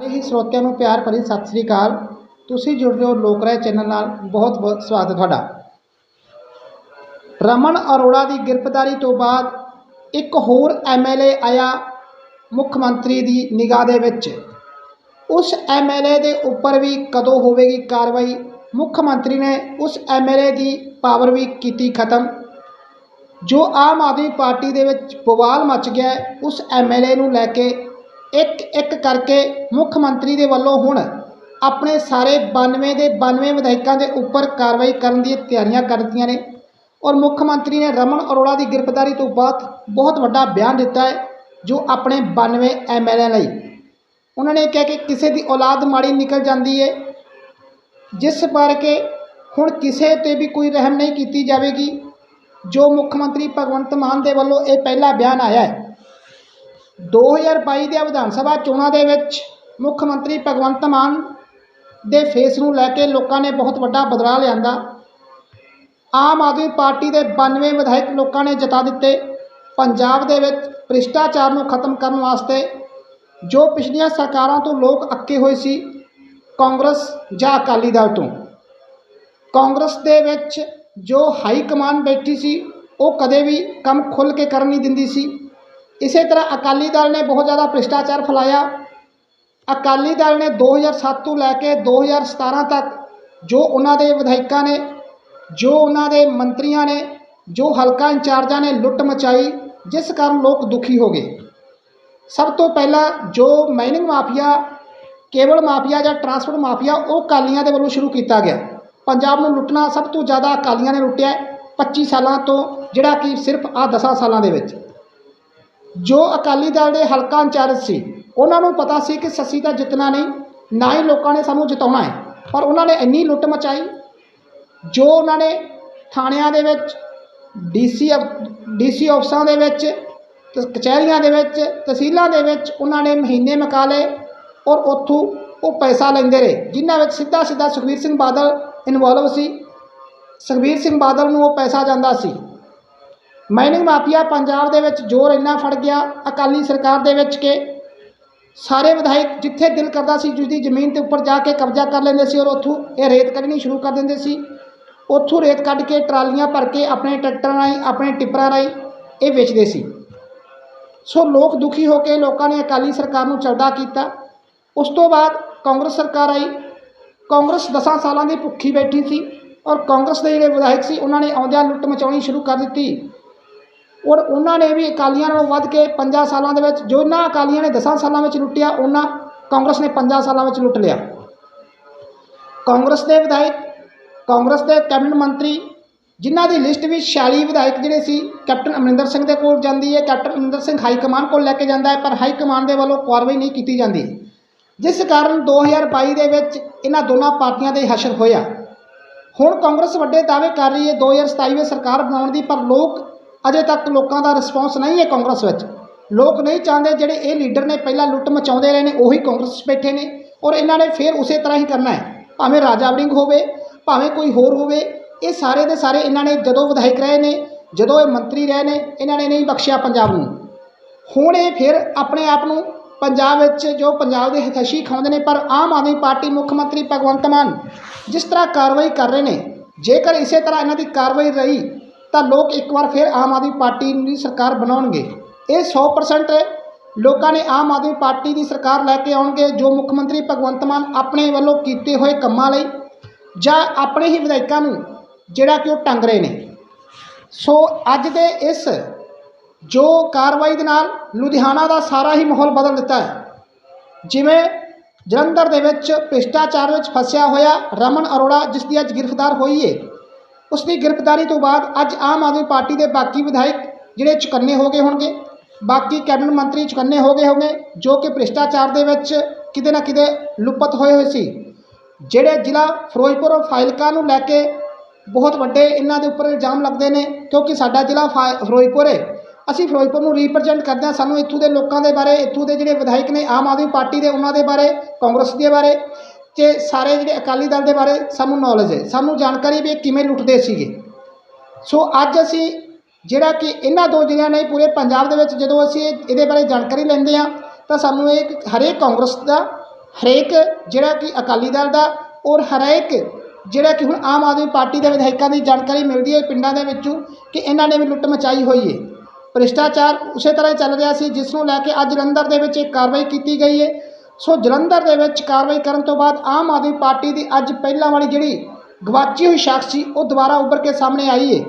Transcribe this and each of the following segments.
ਸਾਰੇ ਹੀ ਸਰੋਤਿਆਂ ਨੂੰ ਪਿਆਰ ਭਰੀ ਸਤਿ ਸ੍ਰੀ ਅਕਾਲ। ਤੁਸੀਂ ਜੁੜ ਰਹੇ ਹੋ ਲੋਕ ਰਾਏ ਚੈਨਲ ਨਾਲ। ਬਹੁਤ ਬਹੁਤ ਸਵਾਗਤ ਤੁਹਾਡਾ। ਰਮਨ ਅਰੋੜਾ ਦੀ ਗ੍ਰਿਫਤਾਰੀ ਤੋਂ ਬਾਅਦ ਇੱਕ ਹੋਰ ਐਮਐਲਏ ਆਇਆ ਮੁੱਖ ਮੰਤਰੀ ਦੀ ਨਿਗਾਹ ਦੇ ਵਿੱਚ। ਉਸ ਐਮਐਲਏ ਦੇ ਉੱਪਰ ਵੀ ਕਦੋਂ ਹੋਵੇਗੀ ਕਾਰਵਾਈ? ਮੁੱਖ ਮੰਤਰੀ ਨੇ ਉਸ ਐਮਐਲਏ ਦੀ ਪਾਵਰ ਵੀ ਕੀਤੀ ਖਤਮ। ਜੋ ਆਮ ਆਦਮੀ ਪਾਰਟੀ ਦੇ ਵਿੱਚ ਬਵਾਲ ਮਚ ਗਿਆ ਹੈ, ਉਸ ਐਮਐਲਏ ਨੂੰ ਲੈ ਕੇ ਇੱਕ ਇੱਕ ਕਰਕੇ ਮੁੱਖ ਮੰਤਰੀ ਦੇ ਵੱਲੋਂ ਹੁਣ ਆਪਣੇ ਸਾਰੇ 92 ਦੇ 92 ਵਿਧਾਇਕਾਂ ਦੇ ਉੱਪਰ ਕਾਰਵਾਈ ਕਰਨ ਦੀ ਤਿਆਰੀਆਂ ਕਰ ਦਿੱਤੀਆਂ ਨੇ। ਔਰ ਮੁੱਖ ਮੰਤਰੀ ਨੇ ਰਮਨ ਅਰੋੜਾ ਦੀ ਗ੍ਰਿਫਤਾਰੀ ਤੋਂ ਬਾਅਦ ਬਹੁਤ ਵੱਡਾ ਬਿਆਨ ਦਿੱਤਾ ਹੈ, ਜੋ ਆਪਣੇ 92 ਐਮਐਲਏ ਲਈ। ਉਹਨਾਂ ਨੇ ਕਿਹਾ ਕਿ ਕਿਸੇ ਦੀ ਔਲਾਦ ਮਾੜੀ ਨਿਕਲ ਜਾਂਦੀ ਹੈ ਜਿਸ ਬਾਰੇ ਹੁਣ ਕਿਸੇ ਤੇ ਵੀ ਕੋਈ ਰਹਿਮ ਨਹੀਂ ਕੀਤੀ ਜਾਵੇਗੀ। ਜੋ ਮੁੱਖ ਮੰਤਰੀ ਭਗਵੰਤ ਮਾਨ ਦੇ ਵੱਲੋਂ ਇਹ ਪਹਿਲਾ ਬਿਆਨ ਆਇਆ ਹੈ 2022 ਦੇ ਵਿਧਾਨ ਸਭਾ ਚੋਣਾਂ ਦੇ ਵਿੱਚ ਮੁੱਖ ਮੰਤਰੀ ਭਗਵੰਤ ਮਾਨ ਦੇ ਫੇਸ ਨੂੰ ਲੈ ਕੇ ਲੋਕਾਂ ਨੇ ਬਹੁਤ ਵੱਡਾ ਬਦਲਾਅ ਲਿਆਂਦਾ। ਆਮ ਆਦਮੀ ਪਾਰਟੀ ਦੇ 92 ਵਿਧਾਇਕ ਲੋਕਾਂ ਨੇ ਜਿਤਾ ਦਿੱਤੇ। ਪੰਜਾਬ ਦੇ ਵਿੱਚ ਭ੍ਰਿਸ਼ਟਾਚਾਰ ਨੂੰ ਖਤਮ ਕਰਨ ਵਾਸਤੇ ਜੋ ਪਿਛਲੀਆਂ ਸਰਕਾਰਾਂ ਤੋਂ ਲੋਕ ਅੱਕੇ ਹੋਏ ਸੀ, ਕਾਂਗਰਸ ਜਾਂ ਅਕਾਲੀ ਦਲ ਤੋਂ। ਕਾਂਗਰਸ ਦੇ ਵਿੱਚ ਜੋ ਹਾਈ ਕਮਾਨ ਬੈਠੀ ਸੀ, ਉਹ ਕਦੇ ਵੀ ਕੰਮ ਖੁੱਲ੍ਹ ਕੇ ਕਰਨ ਨਹੀਂ ਦਿੰਦੀ ਸੀ। ਇਸੇ ਤਰ੍ਹਾਂ ਅਕਾਲੀ ਦਲ ਨੇ ਬਹੁਤ ਜ਼ਿਆਦਾ ਭ੍ਰਿਸ਼ਟਾਚਾਰ ਫੈਲਾਇਆ। ਅਕਾਲੀ ਦਲ ਨੇ 2007 ਤੋਂ ਲੈ ਕੇ 2017 ਤੱਕ ਜੋ ਉਹਨਾਂ ਦੇ ਵਿਧਾਇਕਾਂ ਨੇ, ਜੋ ਉਹਨਾਂ ਦੇ ਮੰਤਰੀਆਂ ਨੇ, ਜੋ ਹਲਕਾ ਇੰਚਾਰਜਾਂ ਨੇ ਲੁੱਟ ਮਚਾਈ, ਜਿਸ ਕਾਰਨ ਲੋਕ ਦੁਖੀ ਹੋ ਗਏ। ਸਭ ਤੋਂ ਪਹਿਲਾਂ ਜੋ ਮਾਈਨਿੰਗ ਮਾਫੀਆ ਕੇਬਲ ਮਾਫੀਆ ਜਾਂ ਟਰਾਂਸਪੋਰਟ ਮਾਫੀਆ, ਉਹ ਅਕਾਲੀਆਂ ਦੇ ਵੱਲੋਂ ਸ਼ੁਰੂ ਕੀਤਾ ਗਿਆ। ਪੰਜਾਬ ਨੂੰ ਲੁੱਟਣਾ ਸਭ ਤੋਂ ਜ਼ਿਆਦਾ ਅਕਾਲੀਆਂ ਨੇ ਲੁੱਟਿਆ ਹੈ 25 ਸਾਲਾਂ ਤੋਂ, ਜਿਹੜਾ ਕਿ ਸਿਰਫ ਆ 10 ਸਾਲਾਂ ਦੇ ਵਿੱਚ। ਜੋ ਅਕਾਲੀ ਦਲ ਦੇ ਹਲਕਾ ਇੰਚਾਰਜ ਸੀ, ਉਹਨਾਂ ਨੂੰ ਪਤਾ ਸੀ ਕਿ ਸੱਸੀ ਤਾਂ ਜਿੱਤਣਾ ਨਹੀਂ, ਨਾ ਹੀ ਲੋਕਾਂ ਨੇ ਸਾਨੂੰ ਜਿਤਾਉਣਾ ਹੈ। ਪਰ ਉਹਨਾਂ ਨੇ ਇੰਨੀ ਲੁੱਟ ਮਚਾਈ, ਜੋ ਉਹਨਾਂ ਨੇ ਥਾਣਿਆਂ ਦੇ ਵਿੱਚ, ਡੀਸੀ ਡੀਸੀ ਆਫਿਸਾਂ ਦੇ ਵਿੱਚ ਕਚਹਿਰੀਆਂ ਦੇ ਵਿੱਚ, ਤਹਿਸੀਲਾਂ ਦੇ ਵਿੱਚ ਉਹਨਾਂ ਨੇ ਮਹੀਨੇ ਮਕਾ ਲਏ ਔਰ ਉੱਥੋਂ ਉਹ ਪੈਸਾ ਲੈਂਦੇ ਰਹੇ, ਜਿਨ੍ਹਾਂ ਵਿੱਚ ਸਿੱਧਾ ਸਿੱਧਾ ਸੁਖਬੀਰ ਸਿੰਘ ਬਾਦਲ ਇਨਵੋਲਵ ਸੀ। ਸੁਖਬੀਰ ਸਿੰਘ ਬਾਦਲ ਨੂੰ ਉਹ ਪੈਸਾ ਜਾਂਦਾ ਸੀ। ਮਾਈਨਿੰਗ ਮਾਫੀਆ ਪੰਜਾਬ ਦੇ ਵਿੱਚ ਜ਼ੋਰ ਇੰਨਾ ਫੜ ਗਿਆ ਅਕਾਲੀ ਸਰਕਾਰ ਦੇ ਵਿੱਚ ਕਿ ਸਾਰੇ ਵਿਧਾਇਕ ਜਿੱਥੇ ਦਿਲ ਕਰਦਾ ਸੀ ਜਿਸਦੀ ਜ਼ਮੀਨ ਤੇ ਉੱਪਰ ਜਾ ਕੇ ਕਬਜ਼ਾ ਕਰ ਲੈਂਦੇ ਸੀ ਔਰ ਉੱਥੋਂ ਇਹ ਰੇਤ ਕੱਢਣੀ ਸ਼ੁਰੂ ਕਰ ਦਿੰਦੇ ਸੀ। ਉੱਥੋਂ ਰੇਤ ਕੱਢ ਕੇ ਟਰਾਲੀਆਂ ਭਰ ਕੇ ਆਪਣੇ ਟਰੈਕਟਰਾਂ ਰਾਹੀਂ, ਆਪਣੇ ਟਿੱਪਰਾਂ ਰਾਹੀਂ ਇਹ ਵੇਚਦੇ ਸੀ। ਸੋ ਲੋਕ ਦੁਖੀ ਹੋ ਕੇ ਲੋਕਾਂ ਨੇ ਅਕਾਲੀ ਸਰਕਾਰ ਨੂੰ ਚਲਦਾ ਕੀਤਾ। ਉਸ ਤੋਂ ਬਾਅਦ ਕਾਂਗਰਸ ਸਰਕਾਰ ਆਈ। ਕਾਂਗਰਸ 10 ਸਾਲਾਂ ਦੀ ਭੁੱਖੀ ਬੈਠੀ ਸੀ ਔਰ ਕਾਂਗਰਸ ਦੇ ਜਿਹੜੇ ਵਿਧਾਇਕ ਸੀ, ਉਹਨਾਂ ਨੇ ਆਉਂਦਿਆਂ ਲੁੱਟ ਮਚਾਉਣੀ ਸ਼ੁਰੂ ਕਰ ਦਿੱਤੀ। ਔਰ ਉਹਨਾਂ ਨੇ ਵੀ ਅਕਾਲੀਆਂ ਨਾਲੋਂ ਵੱਧ ਕੇ ਪੰਜਾਂ ਸਾਲਾਂ ਦੇ ਵਿੱਚ, ਜੋ ਨਾ ਅਕਾਲੀਆਂ ਨੇ 10 ਸਾਲਾਂ ਵਿੱਚ ਲੁੱਟਿਆ, ਉਹਨਾਂ ਕਾਂਗਰਸ ਨੇ ਪੰਜਾਂ ਸਾਲਾਂ ਵਿੱਚ ਲੁੱਟ ਲਿਆ। ਕਾਂਗਰਸ ਦੇ ਵਿਧਾਇਕ, ਕਾਂਗਰਸ ਦੇ ਕੈਬਨਿਟ ਮੰਤਰੀ, ਜਿਨ੍ਹਾਂ ਦੀ ਲਿਸਟ ਵੀ 46 ਵਿਧਾਇਕ ਜਿਹੜੇ ਸੀ, ਕੈਪਟਨ ਅਮਰਿੰਦਰ ਸਿੰਘ ਦੇ ਕੋਲ ਜਾਂਦੀ ਹੈ, captain Amarinder Singh high command ਕੋਲ ਲੈ ਕੇ ਜਾਂਦਾ ਹੈ, ਪਰ ਹਾਈ ਕਮਾਨ ਦੇ ਵੱਲੋਂ ਕਾਰਵਾਈ ਨਹੀਂ ਕੀਤੀ ਜਾਂਦੀ। ਜਿਸ ਕਾਰਨ 2022 ਦੇ ਵਿੱਚ ਇਹਨਾਂ ਦੋਨਾਂ ਪਾਰਟੀਆਂ ਦੇ ਹਸ਼ਰ ਹੋਇਆ। ਹੁਣ ਕਾਂਗਰਸ ਵੱਡੇ ਦਾਅਵੇ ਕਰ ਰਹੀ ਹੈ 2027 ਵਿੱਚ ਸਰਕਾਰ ਬਣਾਉਣ ਦੀ, ਪਰ ਲੋਕ ਅਜੇ ਤੱਕ ਲੋਕਾਂ ਦਾ ਰਿਸਪੌਂਸ ਨਹੀਂ ਹੈ ਕਾਂਗਰਸ ਵਿੱਚ। ਲੋਕ ਨਹੀਂ ਚਾਹੁੰਦੇ ਜਿਹੜੇ ਇਹ ਲੀਡਰ ਨੇ ਪਹਿਲਾਂ ਲੁੱਟ ਮਚਾਉਂਦੇ ਰਹੇ ਨੇ, ਉਹੀ ਕਾਂਗਰਸ 'ਚ ਬੈਠੇ ਨੇ ਔਰ ਇਹਨਾਂ ਨੇ ਫਿਰ ਉਸੇ ਤਰ੍ਹਾਂ ਹੀ ਕਰਨਾ ਹੈ। ਭਾਵੇਂ ਰਾਜਾ ਵੜਿੰਗ ਹੋਵੇ, ਭਾਵੇਂ ਕੋਈ ਹੋਰ ਹੋਵੇ, ਇਹ ਸਾਰੇ ਦੇ ਸਾਰੇ ਇਹਨਾਂ ਨੇ ਜਦੋਂ ਵਿਧਾਇਕ ਰਹੇ ਨੇ, ਜਦੋਂ ਇਹ ਮੰਤਰੀ ਰਹੇ ਨੇ, ਇਹਨਾਂ ਨੇ ਨਹੀਂ ਬਖਸ਼ਿਆ ਪੰਜਾਬ ਨੂੰ। ਹੁਣ ਇਹ ਫਿਰ ਆਪਣੇ ਆਪ ਨੂੰ ਪੰਜਾਬ ਵਿੱਚ ਜੋ ਪੰਜਾਬ ਦੇ ਹਿਤੈਸ਼ੀ ਖਾਉਂਦੇ ਨੇ, ਪਰ ਆਮ ਆਦਮੀ ਪਾਰਟੀ ਮੁੱਖ ਮੰਤਰੀ ਭਗਵੰਤ ਮਾਨ ਜਿਸ ਤਰ੍ਹਾਂ ਕਾਰਵਾਈ ਕਰ ਰਹੇ ਨੇ, ਜੇਕਰ ਇਸੇ ਤਰ੍ਹਾਂ ਇਹਨਾਂ ਦੀ ਕਾਰਵਾਈ ਰਹੀ ਤਾਂ ਲੋਕ ਇੱਕ ਵਾਰ ਫਿਰ ਆਮ ਆਦਮੀ ਪਾਰਟੀ ਦੀ ਸਰਕਾਰ ਬਣਾਉਣਗੇ। ਇਹ 100% ਲੋਕਾਂ ਨੇ ਆਮ ਆਦਮੀ ਪਾਰਟੀ ਦੀ ਸਰਕਾਰ ਲੈ ਕੇ ਆਉਣਗੇ, ਜੋ ਮੁੱਖ ਮੰਤਰੀ ਭਗਵੰਤ ਮਾਨ ਆਪਣੇ ਵੱਲੋਂ ਕੀਤੇ ਹੋਏ ਕੰਮਾਂ ਲਈ ਜਾਂ ਆਪਣੇ ਹੀ ਵਿਧਾਇਕਾਂ ਨੂੰ, ਜਿਹੜਾ ਕਿ ਉਹ ਟੰਗ ਰਹੇ ਨੇ। ਸੋ ਅੱਜ ਦੇ ਇਸ ਜੋ ਕਾਰਵਾਈ ਦੇ ਨਾਲ ਲੁਧਿਆਣਾ ਦਾ ਸਾਰਾ ਹੀ ਮਾਹੌਲ ਬਦਲ ਦਿੱਤਾ ਹੈ। ਜਿਵੇਂ ਜਲੰਧਰ ਦੇ ਵਿੱਚ ਭ੍ਰਿਸ਼ਟਾਚਾਰ ਵਿੱਚ ਫਸਿਆ ਹੋਇਆ ਰਮਨ ਅਰੋੜਾ, ਜਿਸ ਦੀ ਅੱਜ ਗ੍ਰਿਫਤਾਰ ਹੋਈ ਹੈ ਉਸ ਦੀ ਗ੍ਰਿਫਤਾਰੀ ਤੋਂ ਬਾਅਦ ਅੱਜ ਆਮ ਆਦਮੀ ਪਾਰਟੀ ਦੇ ਬਾਕੀ ਵਿਧਾਇਕ ਜਿਹੜੇ ਚੁਕੰਨੇ ਹੋ ਗਏ ਹੋਣਗੇ, ਬਾਕੀ ਕੈਬਨਿਟ ਮੰਤਰੀ ਚੁਕੰਨੇ ਹੋ ਗਏ ਹੋਣਗੇ, ਜੋ ਕਿ ਭ੍ਰਿਸ਼ਟਾਚਾਰ ਦੇ ਵਿੱਚ ਕਿਤੇ ਨਾ ਕਿਤੇ ਲੁਪਤ ਹੋਏ ਹੋਏ ਸੀ। ਜਿਹੜੇ ਜ਼ਿਲ੍ਹਾ ਫਿਰੋਜ਼ਪੁਰ ਫਾਈਲਕਾ ਨੂੰ ਲੈ ਕੇ ਬਹੁਤ ਵੱਡੇ ਇਹਨਾਂ ਦੇ ਉੱਪਰ ਇਲਜ਼ਾਮ ਲੱਗਦੇ ਨੇ, ਕਿਉਂਕਿ ਸਾਡਾ ਜ਼ਿਲ੍ਹਾ ਫਾ- ਫਿਰੋਜ਼ਪੁਰ ਹੈ ਅਸੀਂ ਫਿਰੋਜ਼ਪੁਰ ਨੂੰ ਰਿਪਰੈਜ਼ੈਂਟ ਕਰਦੇ ਹਾਂ, ਸਾਨੂੰ ਇੱਥੋਂ ਦੇ ਲੋਕਾਂ ਦੇ ਬਾਰੇ, ਇੱਥੋਂ ਦੇ ਜਿਹੜੇ ਵਿਧਾਇਕ ਨੇ ਆਮ ਆਦਮੀ ਪਾਰਟੀ ਦੇ, ਉਹਨਾਂ ਦੇ ਬਾਰੇ, ਕਾਂਗਰਸ ਦੇ ਬਾਰੇ। ਕਿ ਸਾਰੇ ਜਿਹੜੇ ਅਕਾਲੀ ਦਲ ਦੇ ਬਾਰੇ ਸਾਨੂੰ ਨੌਲੇਜ ਹੈ, ਸਾਨੂੰ ਜਾਣਕਾਰੀ ਵੀ ਕਿਵੇਂ ਲੁੱਟਦੇ ਸੀਗੇ। ਸੋ ਅੱਜ ਅਸੀਂ ਜਿਹੜਾ ਕਿ ਇਹਨਾਂ ਦੋ ਜ਼ਿਲ੍ਹਿਆਂ ਨੇ ਪੂਰੇ ਪੰਜਾਬ ਦੇ ਵਿੱਚ ਜਦੋਂ ਅਸੀਂ ਇਹਦੇ ਬਾਰੇ ਜਾਣਕਾਰੀ ਲੈਂਦੇ ਹਾਂ, ਤਾਂ ਸਾਨੂੰ ਇਹ ਹਰੇਕ ਕਾਂਗਰਸ ਦਾ, ਹਰੇਕ ਜਿਹੜਾ ਕਿ ਅਕਾਲੀ ਦਲ ਦਾ ਔਰ ਹਰੇਕ ਜਿਹੜਾ ਕਿ ਹੁਣ ਆਮ ਆਦਮੀ ਪਾਰਟੀ ਦੇ ਵਿਧਾਇਕਾਂ ਦੀ ਜਾਣਕਾਰੀ ਮਿਲਦੀ ਹੈ ਪਿੰਡਾਂ ਦੇ ਵਿੱਚੋਂ ਕਿ ਇਹਨਾਂ ਨੇ ਵੀ ਲੁੱਟ ਮਚਾਈ ਹੋਈ ਹੈ। ਭ੍ਰਿਸ਼ਟਾਚਾਰ ਉਸੇ ਤਰ੍ਹਾਂ ਚੱਲ ਰਿਹਾ ਸੀ, ਜਿਸ ਨੂੰ ਲੈ ਕੇ ਅੱਜ ਜਲੰਧਰ ਦੇ ਵਿੱਚ ਇੱਕ ਕਾਰਵਾਈ ਕੀਤੀ ਗਈ ਹੈ। ਸੋ ਜਲੰਧਰ ਦੇ ਵਿੱਚ ਕਾਰਵਾਈ ਕਰਨ ਤੋਂ ਬਾਅਦ ਆਮ ਆਦਮੀ ਪਾਰਟੀ ਦੀ ਅੱਜ ਪਹਿਲਾਂ ਵਾਲੀ ਜਿਹੜੀ ਗਵਾਚੀ ਹੋਈ ਸ਼ਖਸ ਸੀ, ਉਹ ਦੁਬਾਰਾ ਉੱਭਰ ਕੇ ਸਾਹਮਣੇ ਆਈ ਹੈ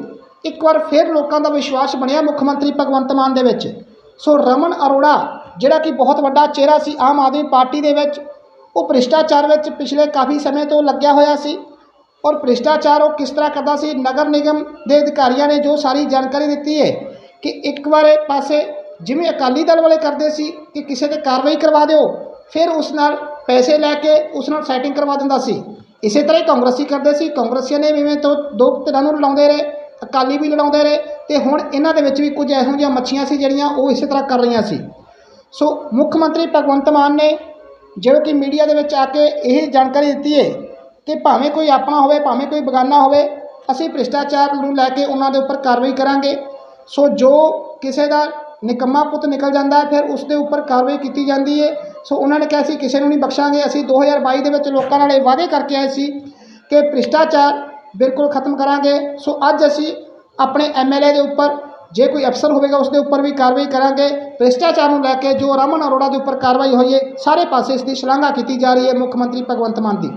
ਇੱਕ ਵਾਰ ਫਿਰ ਲੋਕਾਂ ਦਾ ਵਿਸ਼ਵਾਸ ਬਣਿਆ ਮੁੱਖ ਮੰਤਰੀ ਭਗਵੰਤ ਮਾਨ ਦੇ ਵਿੱਚ। ਸੋ ਰਮਨ ਅਰੋੜਾ, ਜਿਹੜਾ ਕਿ ਬਹੁਤ ਵੱਡਾ ਚਿਹਰਾ ਸੀ ਆਮ ਆਦਮੀ ਪਾਰਟੀ ਦੇ ਵਿੱਚ, ਉਹ ਭ੍ਰਿਸ਼ਟਾਚਾਰ ਵਿੱਚ ਪਿਛਲੇ ਕਾਫੀ ਸਮੇਂ ਤੋਂ ਲੱਗਿਆ ਹੋਇਆ ਸੀ। ਔਰ ਭ੍ਰਿਸ਼ਟਾਚਾਰ ਉਹ ਕਿਸ ਤਰ੍ਹਾਂ ਕਰਦਾ ਸੀ, ਨਗਰ ਨਿਗਮ ਦੇ ਅਧਿਕਾਰੀਆਂ ਨੇ ਜੋ ਸਾਰੀ ਜਾਣਕਾਰੀ ਦਿੱਤੀ ਹੈ ਕਿ ਇੱਕ ਵਾਰ ਪਾਸੇ ਜਿਵੇਂ ਅਕਾਲੀ ਦਲ ਵਾਲੇ ਕਰਦੇ ਸੀ ਕਿ ਕਿਸੇ ਤੇ ਕਾਰਵਾਈ ਕਰਵਾ ਦਿਓ ਫਿਰ ਉਸ ਨਾਲ ਪੈਸੇ ਲੈ ਕੇ ਉਸ ਨਾਲ ਸੈਟਿੰਗ ਕਰਵਾ ਦਿੰਦਾ ਸੀ। ਇਸੇ ਤਰ੍ਹਾਂ ਹੀ ਕਾਂਗਰਸੀ ਕਰਦੇ ਸੀ। ਕਾਂਗਰਸੀਆਂ ਨੇ ਵੀ ਤੋਂ ਦੋ ਧਿਰਾਂ ਨੂੰ ਲੜਾਉਂਦੇ ਰਹੇ, ਅਕਾਲੀ ਵੀ ਲੜਾਉਂਦੇ ਰਹੇ ਤੇ ਹੁਣ ਇਹਨਾਂ ਦੇ ਵਿੱਚ ਵੀ ਕੁਝ ਇਹੋ ਜਿਹੀਆਂ ਮੱਛੀਆਂ ਸੀ ਜਿਹੜੀਆਂ ਉਹ ਇਸੇ ਤਰ੍ਹਾਂ ਕਰ ਰਹੀਆਂ ਸੀ। ਸੋ ਮੁੱਖ ਮੰਤਰੀ ਭਗਵੰਤ ਮਾਨ ਨੇ ਜਿਹੜਾ ਕਿ ਮੀਡੀਆ ਦੇ ਵਿੱਚ ਆ ਕੇ ਇਹ ਜਾਣਕਾਰੀ ਦਿੱਤੀ ਹੈ ਕਿ ਭਾਵੇਂ ਕੋਈ ਆਪਣਾ ਹੋਵੇ, ਭਾਵੇਂ ਕੋਈ ਬਗਾਨਾ ਹੋਵੇ, ਅਸੀਂ ਭ੍ਰਿਸ਼ਟਾਚਾਰ ਨੂੰ ਲੈ ਕੇ ਉਹਨਾਂ ਦੇ ਉੱਪਰ ਕਾਰਵਾਈ ਕਰਾਂਗੇ। ਸੋ ਜੋ ਕਿਸੇ ਦਾ ਨਿਕੰਮਾ ਪੁੱਤ ਨਿਕਲ ਜਾਂਦਾ ਹੈ, ਫਿਰ ਉਸ ਦੇ ਉੱਪਰ ਕਾਰਵਾਈ ਕੀਤੀ ਜਾਂਦੀ ਹੈ। ਸੋ ਉਹਨਾਂ ਨੇ ਕਿਹਾ ਸੀ, ਕਿਸੇ ਨੂੰ ਨਹੀਂ ਬਖਸ਼ਾਂਗੇ। ਅਸੀਂ 2022 ਦੇ ਵਿੱਚ ਲੋਕਾਂ ਨਾਲ ਇਹ ਵਾਅਦੇ ਕਰਕੇ ਆਏ ਸੀ ਕਿ ਭ੍ਰਿਸ਼ਟਾਚਾਰ ਬਿਲਕੁਲ ਖਤਮ ਕਰਾਂਗੇ। ਸੋ ਅੱਜ ਅਸੀਂ ਆਪਣੇ ਐਮਐਲਏ ਦੇ ਉੱਪਰ, ਜੇ ਕੋਈ ਅਫਸਰ ਹੋਵੇਗਾ ਉਸ ਦੇ ਉੱਪਰ ਵੀ ਕਾਰਵਾਈ ਕਰਾਂਗੇ। ਭ੍ਰਿਸ਼ਟਾਚਾਰ ਨੂੰ ਲੈ ਕੇ ਜੋ ਰਮਨ ਅਰੋੜਾ ਦੇ ਉੱਪਰ ਕਾਰਵਾਈ ਹੋਈ ਹੈ, ਸਾਰੇ ਪਾਸੇ ਇਸ ਦੀ ਸ਼ਲਾਘਾ ਕੀਤੀ ਜਾ ਰਹੀ ਹੈ ਮੁੱਖ ਮੰਤਰੀ ਭਗਵੰਤ ਮਾਨ ਦੀ।